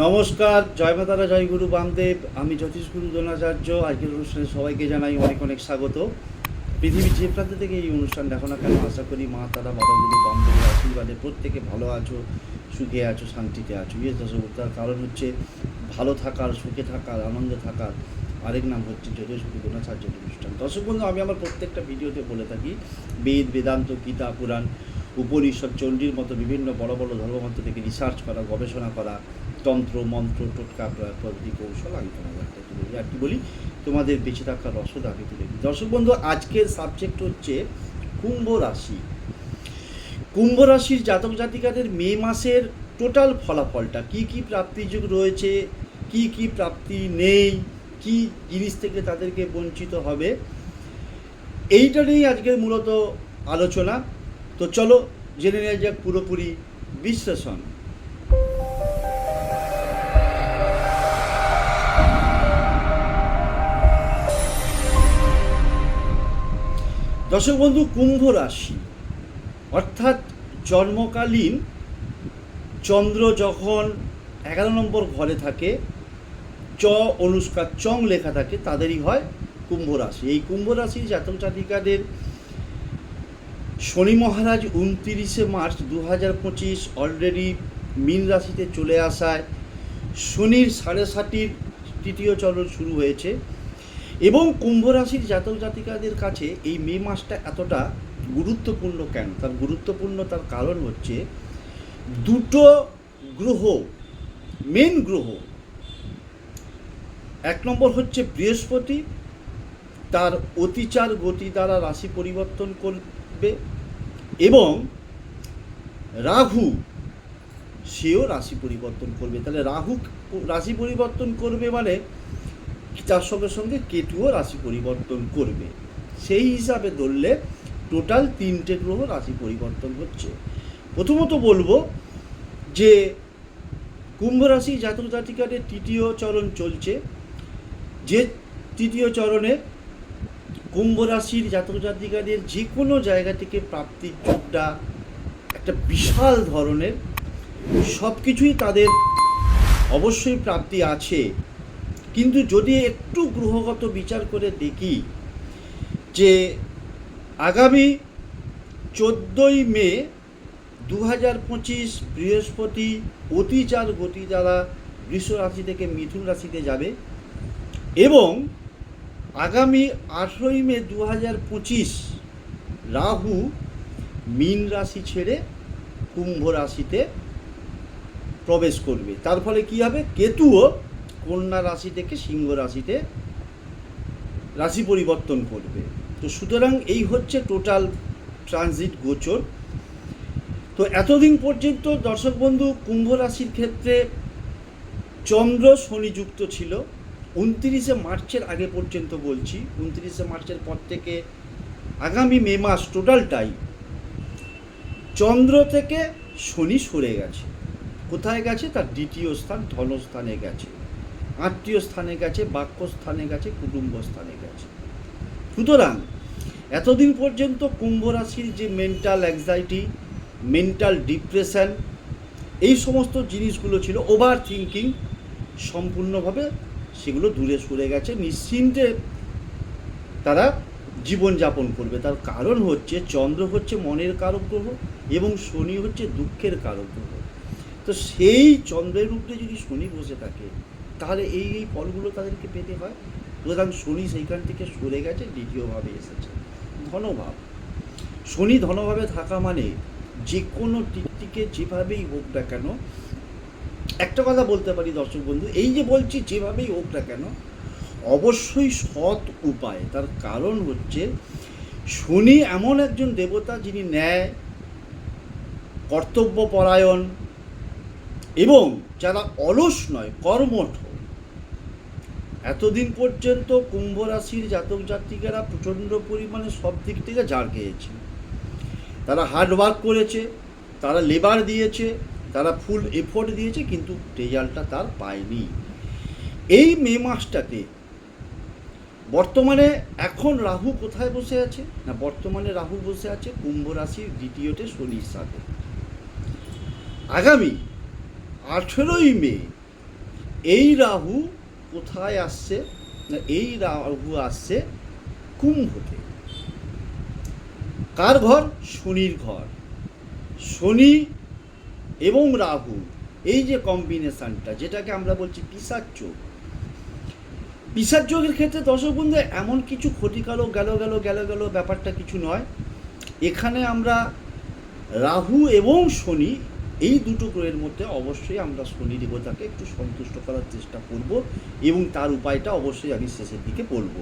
নমস্কার, জয় মাতারা জয় গুরু বামদেব। আমি জ্যোতিষ গুরু দ্রোণাচার্য, আজকের অনুষ্ঠানে সবাইকে জানাই অনেক অনেক স্বাগত। পৃথিবীর যে প্রান্ত থেকে এই অনুষ্ঠান দেখো না কেন আশা করি মা, তারা বাবা গুরু বামদেবের আশীর্বাদে প্রত্যেকে ভালো আছো, সুখে আছো, শান্তিতে আছো। ইয়ে দর্শক তার কারণ হচ্ছে ভালো থাকার, সুখে থাকার, আনন্দে থাকার আরেক নাম হচ্ছে জ্যোতিষ গুরু অনুষ্ঠান। দর্শক বন্ধু, আমি আমার প্রত্যেকটা ভিডিওতে বলে থাকি, বেদ, বেদান্ত, গীতা, পুরাণ, উপনিষদ, চণ্ডীর মতো বিভিন্ন বড় বড় ধর্মগ্রন্থ থেকে রিসার্চ করা, গবেষণা করা তন্ত্র, মন্ত্র, টোটকা পদ্ধতি কৌশল আমি তোমাদের একটা একটু বলি আর কি বলি? তোমাদের বেঁচে থাকার রসদ আমি তুলে দিই দর্শক বন্ধু, আজকের সাবজেক্ট হচ্ছে কুম্ভ রাশি। কুম্ভ রাশির জাতক জাতিকাদের মে মাসের টোটাল ফলাফলটা কি কি প্রাপ্তিযোগ রয়েছে, কি কি প্রাপ্তি নেই, কি জিনিস থেকে তাদেরকে বঞ্চিত হবে, এইটা নিয়েই আজকের মূলত আলোচনা। তো চলো, জেনে নেওয়া যাক পুরোপুরি বিশ্লেষণ। দর্শক বন্ধু, কুম্ভ রাশি, অর্থাৎ জন্মকালীন চন্দ্র যখন এগারো নম্বর ঘরে থাকে, চ অনুষ্কার চং লেখা থাকে, তাদেরই হয় কুম্ভ রাশি। এই কুম্ভ রাশির জাতক জাতিকাদের শনি মহারাজ উনতিরিশে মার্চ দু হাজার পঁচিশ অলরেডি মীন রাশিতে চলে আসায়, শনির সাড়ে সাতির তৃতীয় চরণ শুরু হয়েছে। এবং কুম্ভ রাশির জাতক জাতিকাদের কাছে এই মে মাসটা এতটা গুরুত্বপূর্ণ কেন? তার গুরুত্বপূর্ণ, তার কারণ হচ্ছে দুটো গ্রহ মেন গ্রহ। এক নম্বর হচ্ছে বৃহস্পতি, তার অতিচার গতি দ্বারা রাশি পরিবর্তন করবে এবং রাহু, সেও রাশি পরিবর্তন করবে। তাহলে রাহু রাশি পরিবর্তন করবে মানে তার সঙ্গে সঙ্গে কেতুও রাশি পরিবর্তন করবে? সেই হিসাবে ধরলে টোটাল তিনটে গ্রহ রাশি পরিবর্তন হচ্ছে। প্রথমত বলব যে কুম্ভ রাশি জাতক জাতিকাদের তৃতীয় চরণ চলছে। যে তৃতীয় চরণে কুম্ভ রাশির জাতক জাতিকাদের যে কোনো জায়গা থেকে প্রাপ্তির যোগটা একটা বিশাল ধরনের সব কিছুই তাদের অবশ্যই প্রাপ্তি আছে। কিন্তু যদি একটু গ্রহগত বিচার করে দেখি যে আগামী চোদ্দোই মে দু হাজার পঁচিশ বৃহস্পতি অতিচার গতি দ্বারা বৃষ রাশি থেকে মিথুন রাশিতে যাবে এবং আগামী আঠেরোই মে দু হাজার পঁচিশ রাহু মীন রাশি ছেড়ে কুম্ভ রাশিতে প্রবেশ করবে। তার ফলে কী হবে? কেতুও কন্যা রাশি থেকে সিংহ রাশিতে রাশি পরিবর্তন করবে তো সুতরাং এই হচ্ছে টোটাল ট্রানজিট গোচর। তো এতদিন পর্যন্ত দর্শক বন্ধু, কুম্ভ রাশির ক্ষেত্রে চন্দ্র শনিযুক্ত ছিল। উনত্রিশে মার্চের আগে পর্যন্ত বলছি, উনত্রিশে মার্চের পর থেকে আগামী মে মাস টোটালটাই চন্দ্র থেকে শনি সরে গেছে। কোথায় গেছে? তার দ্বিতীয় স্থান ধনস্থানে গেছে। আত্মীয় স্থানে গেছে বাক্য স্থানে গেছে কুটুম্ব স্থানে গেছে সুতরাং, এতদিন পর্যন্ত কুম্ভ রাশির যে মেন্টাল অ্যাংজাইটি মেন্টাল ডিপ্রেশন এই সমস্ত জিনিসগুলো ছিল ওভার থিঙ্কিং সম্পূর্ণভাবে সেগুলো দূরে সরে গেছে। নিশ্চিন্তে তারা জীবনযাপন করবে। তার কারণ হচ্ছে, চন্দ্র হচ্ছে মনের কারক গ্রহ এবং শনি হচ্ছে দুঃখের কারক গ্রহ। তো সেই চন্দ্রের উপরে যদি শনি বসে থাকে তাহলে এই এই ফলগুলো তাদেরকে পেতে হয়। সুতরাং শনি সেইখান থেকে সরে গেছে দ্বিতীয়ভাবে এসেছে। ধনভাব। শনি ধনভাবে থাকা মানে যে কোনো দিকটিকে যেভাবেই হোক না কেন, একটা কথা বলতে পারি দর্শক বন্ধু, এই যে বলছি যেভাবেই হোক না কেন, অবশ্যই সৎ উপায়। তার কারণ হচ্ছে শনি এমন একজন দেবতা যিনি ন্যায়, কর্তব্যপরায়ণ এবং যারা অলস নয়, কর্মঠ। এতদিন পর্যন্ত কুম্ভ রাশির জাতক জাতিকারা প্রচণ্ড পরিমাণে সব দিক থেকে ঝাড় খেয়েছে। তারা হার্ড ওয়ার্ক করেছে, তারা লেবার দিয়েছে, তারা ফুল এফোর্ট দিয়েছে, কিন্তু রেজাল্টটা তার পায়নি। এই মে মাসটাতে বর্তমানে এখন রাহু কোথায় বসে আছে? না, বর্তমানে রাহু বসে আছে কুম্ভ রাশির দ্বিতীয়তে শনির সাথে। আগামী আঠেরোই মে এই রাহু কোথায় আসছে? এই রাহু আসছে কুম্ভতে কার ঘর? শনির ঘর। শনি এবং রাহু, এই যে কম্বিনেশনটা যেটাকে আমরা বলছি পিসার চোখ পিসার যোগের ক্ষেত্রে দর্শক বন্ধু, এমন কিছু ক্ষতিকারক গেল গেল গেল গেল ব্যাপারটা কিছু নয়। এখানে আমরা রাহু এবং শনি এই দুটো গ্রহের মধ্যে অবশ্যই আমরা শনি দেবতাকে একটু সন্তুষ্ট করার চেষ্টা করব এবং তার উপায়টা অবশ্যই আমি শেষের দিকে বলব।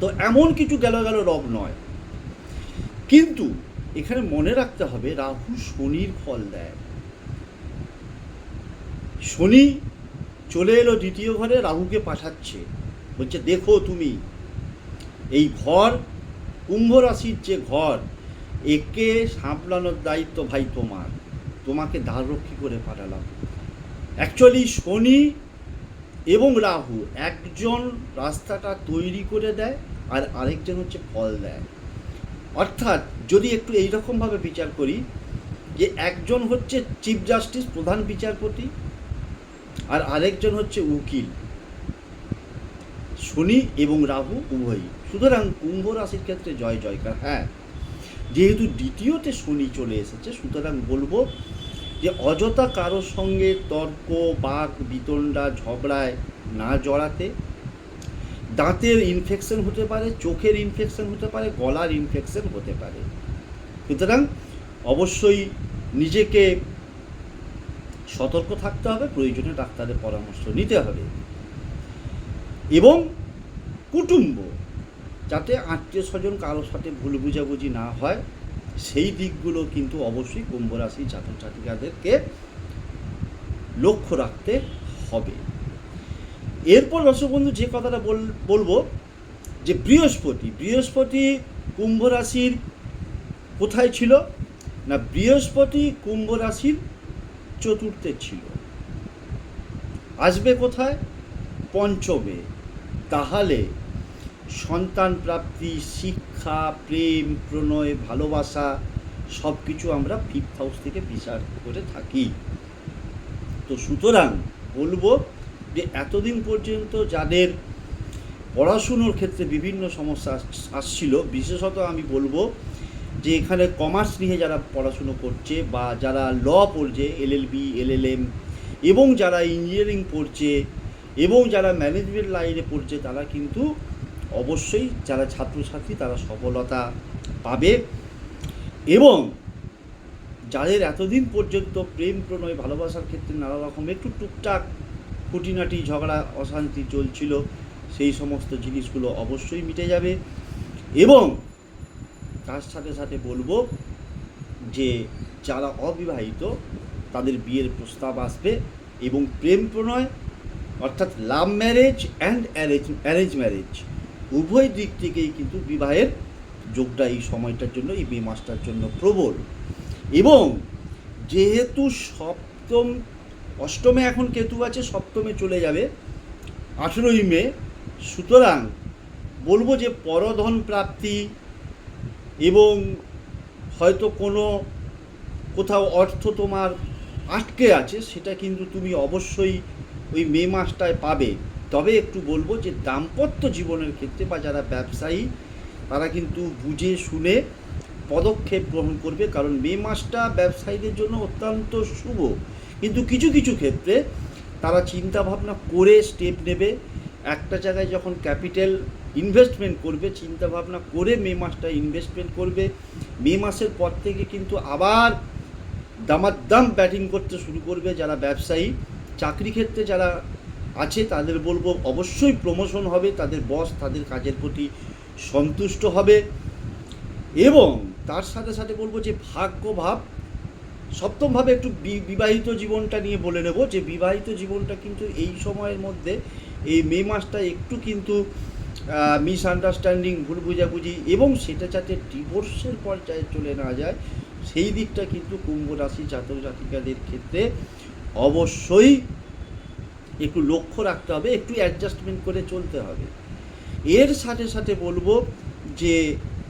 তো এমন কিছু গেল গেল রব নয়। কিন্তু এখানে মনে রাখতে হবে রাহু শনির ফল দেয়। শনি চলে এলো দ্বিতীয় ঘরে, রাহুকে পাঠাচ্ছে। বলছে, দেখো তুমি, এই ঘর, কুম্ভ রাশির যে ঘর, একে সামলানোর দায়িত্ব ভাই তোমার। তোমাকে দ্বাররক্ষী করে পাঠালাম। অ্যাকচুয়ালি শনি এবং রাহু একজন রাস্তাটা তৈরি করে দেয় আর আরেকজন হচ্ছে ফল দেয়। অর্থাৎ যদি একটু এইরকমভাবে বিচার করি যে একজন হচ্ছে চিফ জাস্টিস প্রধান বিচারপতি, আর আরেকজন হচ্ছে উকিল। শনি এবং রাহু উভয়ই। সুতরাং কুম্ভ রাশির ক্ষেত্রে জয় জয়কার হ্যাঁ। যেহেতু দ্বিতীয়তে শনি চলে এসেছে, সুতরাং বলব যে অযথা কারোর সঙ্গে তর্ক বাঘ বিতণ্ডা, ঝগড়ায় না জড়াতে। দাঁতের ইনফেকশন হতে পারে, চোখের ইনফেকশন হতে পারে, গলার ইনফেকশন হতে পারে। সুতরাং অবশ্যই নিজেকে সতর্ক থাকতে হবে, প্রয়োজনে ডাক্তারের পরামর্শ নিতে হবে। এবং কুটুম্ব যাতে আত্মীয় স্বজন কারোর সাথে ভুল বুঝাবুঝি না হয়, সেই দিকগুলো কিন্তু অবশ্যই কুম্ভ রাশি জাতক জাতিকাদেরকে লক্ষ্য রাখতে হবে। এরপর রসবন্ধু যে কথাটা বল, বলব যে বৃহস্পতি বৃহস্পতি কুম্ভ রাশির কোথায় ছিল না বৃহস্পতি কুম্ভ রাশির চতুর্থে ছিল? আসবে কোথায়? পঞ্চমে। তাহলে সন্তান প্রাপ্তি, শিক্ষা, প্রেম, প্রণয়, ভালোবাসা সব কিছু আমরা ফিফথ হাউস থেকে বিচার করে থাকি। তো সুতরাং বলব যে এতদিন পর্যন্ত যাদের পড়াশুনোর ক্ষেত্রে বিভিন্ন সমস্যা আসছিল, বিশেষত আমি বলব যে এখানে কমার্স নিয়ে যারা পড়াশুনো করছে বা যারা ল পড়ছে এলএলবি এলএলএম এবং যারা ইঞ্জিনিয়ারিং পড়ছে এবং যারা ম্যানেজমেন্ট লাইনে পড়ছে, তারা কিন্তু অবশ্যই যারা ছাত্রছাত্রী তারা সফলতা পাবে এবং যাদের এতদিন পর্যন্ত প্রেম, প্রণয়, ভালোবাসার ক্ষেত্রে নানা রকম একটু টুকটাক খুঁটিনাটি, ঝগড়া, অশান্তি চলছিল, সেই সমস্ত জিনিসগুলো অবশ্যই মিটে যাবে এবং তার সাথে সাথে বলব যে যারা অবিবাহিত তাদের বিয়ের প্রস্তাব আসবে এবং প্রেম, প্রণয় অর্থাৎ love marriage and arrange arrange marriage উভয় দিক থেকেই কিন্তু বিবাহের যোগটা এই সময়টার জন্য, এই মে মাসটার জন্য প্রবল। এবং যেহেতু সপ্তম, অষ্টমে এখন কেতু আছে, সপ্তমে চলে যাবে আঠেরোই মে। সুতরাং বলব যে পরধন প্রাপ্তি এবং হয়তো কোনো কোথাও অর্থ তোমার আটকে আছে, সেটা কিন্তু তুমি অবশ্যই ওই মে মাসটায় পাবে। তবে একটু বলব যে দাম্পত্য জীবনের ক্ষেত্রে বা যারা ব্যবসায়ী, তারা কিন্তু বুঝে শুনে পদক্ষেপ গ্রহণ করবে। কারণ মে মাসটা ব্যবসায়ীদের জন্য অত্যন্ত শুভ। কিন্তু কিছু কিছু ক্ষেত্রে তারা চিন্তা ভাবনা করে স্টেপ নেবে। একটা জায়গায় যখন ক্যাপিটাল ইনভেস্টমেন্ট করবে চিন্তা ভাবনা করে মে মাসটা ইনভেস্টমেন্ট করবে। মে মাসের পর থেকে কিন্তু আবার দামাদ্দাম ব্যাটিং করতে শুরু করবে যারা ব্যবসায়ী। চাকরি ক্ষেত্রে যারা আছে, তাদের বলব অবশ্যই প্রমোশন হবে, তাদের বস তাদের কাজের প্রতি সন্তুষ্ট হবে। এবং তার সাথে সাথে বলব যে ভাগ্য ভাব সপ্তমভাবে একটু বিবাহিত জীবনটা নিয়ে বলে নেব যে বিবাহিত জীবনটা কিন্তু এই সময়ের মধ্যে, এই মে মাসটা একটু কিন্তু মিসআন্ডারস্ট্যান্ডিং ভুল বুঝাবুঝি এবং সেটা যাতে ডিভোর্সের পর্যায়ে চলে না যায়, সেই দিকটা কিন্তু কুম্ভ রাশি জাতক জাতিকাদের ক্ষেত্রে অবশ্যই একটু লক্ষ্য রাখতে হবে, একটু অ্যাডজাস্টমেন্ট করে চলতে হবে। এর সাথে সাথে বলব যে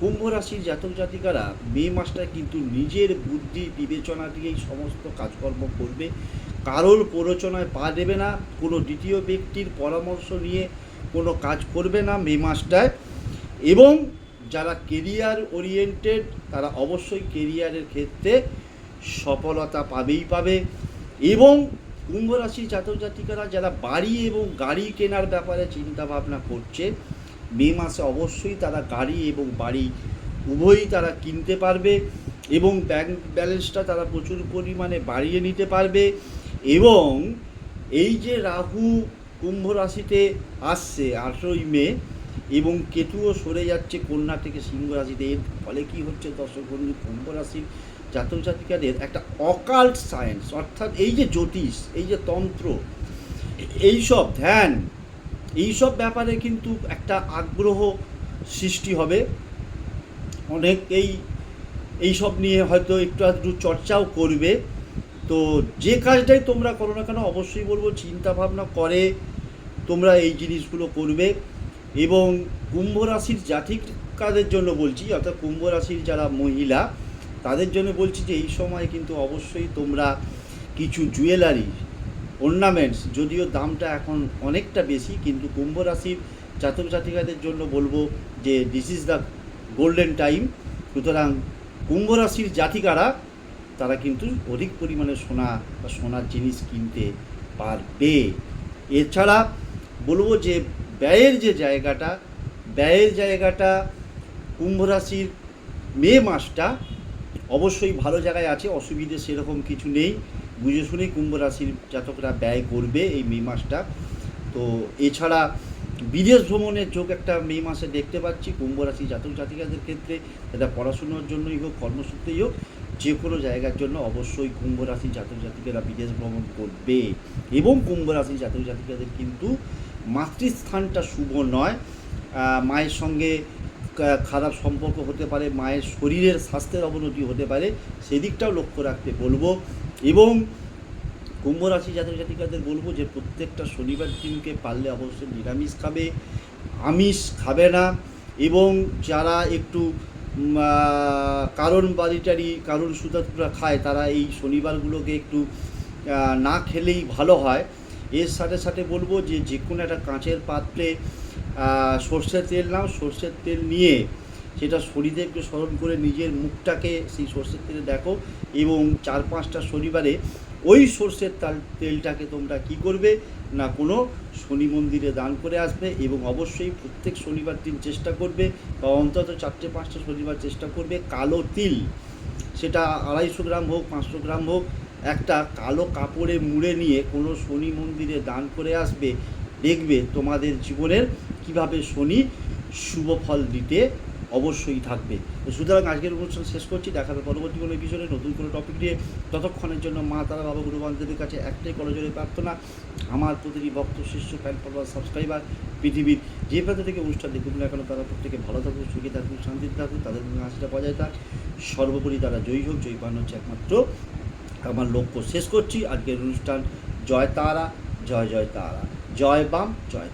কুম্ভ রাশির জাতক জাতিকারা মে মাসটা কিন্তু নিজের বুদ্ধি, বিবেচনা দিয়েই সমস্ত কাজকর্ম করবে। কারোর প্ররোচনায় পা দেবে না, কোনো দ্বিতীয় ব্যক্তির পরামর্শ নিয়ে কোনো কাজ করবে না মে মাসটায়। এবং যারা কেরিয়ার ওরিয়েন্টেড তারা অবশ্যই কেরিয়ারের ক্ষেত্রে সফলতা পাবেই পাবে। এবং কুম্ভ রাশি জাতক জাতিকারা যারা বাড়ি এবং গাড়ি কেনার ব্যাপারে চিন্তা ভাবনা করছে, মে মাসে অবশ্যই তারা গাড়ি এবং বাড়ি উভয়ই তারা কিনতে পারবে এবং ব্যাংক ব্যালেন্সটা তারা প্রচুর পরিমাণে বাড়িয়ে নিতে পারবে এবং এই যে রাহু কুম্ভ রাশিতে আসছে আঠেরোই মে এবং কেতুও সরে যাচ্ছে কন্যা থেকে সিংহ রাশিতে, এর ফলে কী হচ্ছে দর্শক বন্ধু? কুম্ভ রাশির জাতক জাতিকাদের একটা অকাল্ট সায়েন্স, অর্থাৎ এই যে জ্যোতিষ, এই যে তন্ত্র এইসব ধ্যান এইসব ব্যাপারে কিন্তু একটা আগ্রহ সৃষ্টি হবে। অনেক এই এইসব নিয়ে হয়তো একটু আধটু চর্চাও করবে। তো যে কাজটাই তোমরা করো না কেন, অবশ্যই বলব চিন্তা ভাবনা করে তোমরা এই জিনিসগুলো করবে। এবং কুম্ভ রাশির জাতিকাদের জন্য বলছি, অর্থাৎ কুম্ভ রাশির যারা মহিলা তাদের জন্য বলছি যে এই সময় কিন্তু অবশ্যই তোমরা কিছু জুয়েলারি অর্নামেন্টস যদিও দামটা এখন অনেকটা বেশি, কিন্তু কুম্ভ রাশির জাতক জাতিকাদের জন্য বলব যে this is the golden time সুতরাং কুম্ভ রাশির জাতিকারা, তারা কিন্তু অধিক পরিমাণে সোনা বা সোনার জিনিস কিনতে পারবে। এছাড়া বলব যে ব্যয়ের যে জায়গাটা, ব্যয়ের জায়গাটা কুম্ভ রাশির মে মাসটা অবশ্যই ভালো জায়গায় আছে, অসুবিধে সেরকম কিছু নেই। বুঝে শুনেই কুম্ভ রাশির জাতকরা ব্যয় করবে এই মে মাসটা। তো এছাড়া বিদেশ ভ্রমণের যোগ একটা মে মাসে দেখতে পাচ্ছি, কুম্ভ রাশি জাতক জাতিকাদের ক্ষেত্রে। সেটা পড়াশুনোর জন্যই হোক, কর্মসূত্রেই হোক যে কোনো জায়গার জন্য অবশ্যই কুম্ভ রাশি জাতক জাতিকারা বিদেশ ভ্রমণ করবে। এবং কুম্ভ রাশি জাতক জাতিকাদের কিন্তু মাতৃস্থানটা শুভ নয়। মায়ের সঙ্গে খারাপ সম্পর্ক হতে পারে, মায়ের শরীরের স্বাস্থ্যের অবনতি হতে পারে, সেদিকটাও লক্ষ্য রাখতে বলব। এবং কুম্ভ রাশি জাতক জাতিকাদের বলব যে, প্রত্যেকটা শনিবার দিনকে পারলে অবশ্যই নিরামিষ খাবে, আমিষ খাবে না, এবং যারা একটু কারণ বাড়িটারি কারণ সুতাতুরা খায়, তারা এই শনিবারগুলোকে একটু না খেলেই ভালো হয়। এর সাথে সাথে বলব যে যে কোনো একটা কাঁচের পাত্রে সর্ষের তেল নাও, সর্ষের তেল নিয়ে সেটা শনিদেবকে স্মরণ করে নিজের মুখটাকে সেই সর্ষের তেলে দেখো এবং চার পাঁচটা শনিবারে ওই সর্ষের তাল, তেলটাকে তোমরা কি করবে? না কোনো শনি মন্দিরে দান করে আসবে এবং অবশ্যই প্রত্যেক শনিবার দিন চেষ্টা করবে বা অন্তত চারটে পাঁচটা শনিবার চেষ্টা করবে কালো তিল। সেটা আড়াইশো গ্রাম হোক, পাঁচশো গ্রাম হোক, একটা কালো কাপড়ে মুড়ে নিয়ে কোনো শনি মন্দিরে দান করে আসবে, দেখবে তোমাদের জীবনের কীভাবে শনি শুভ ফল দিতে অবশ্যই থাকবে। সুতরাং আজকের অনুষ্ঠান শেষ করছি, দেখাবে পরবর্তী কোনো বিষয়ে নতুন কোনো টপিক নিয়ে। ততক্ষণের জন্য মা, তারা, বাবা, গুরু, বান্ধবের কাছে একটাই করজোরে প্রার্থনা, আমার প্রতিটি ভক্ত, শিষ্য ফ্যান ফলোয়ার সাবস্ক্রাইবার পৃথিবীর যে প্রান্ত থেকে অনুষ্ঠান দেখুন না কেন, তারা প্রত্যেকে ভালো থাকুক, সুখী থাকুক, শান্তিতে থাকুক, তাদের মনে হাসিটা বজায় থাক সর্বোপরি তারা জয়ী হোক, জয়ী পান হচ্ছে একমাত্র আমার লক্ষ্য। শেষ করছি আজকের অনুষ্ঠান। জয় তারা, জয় জয় তারা। জয় বাম, জয়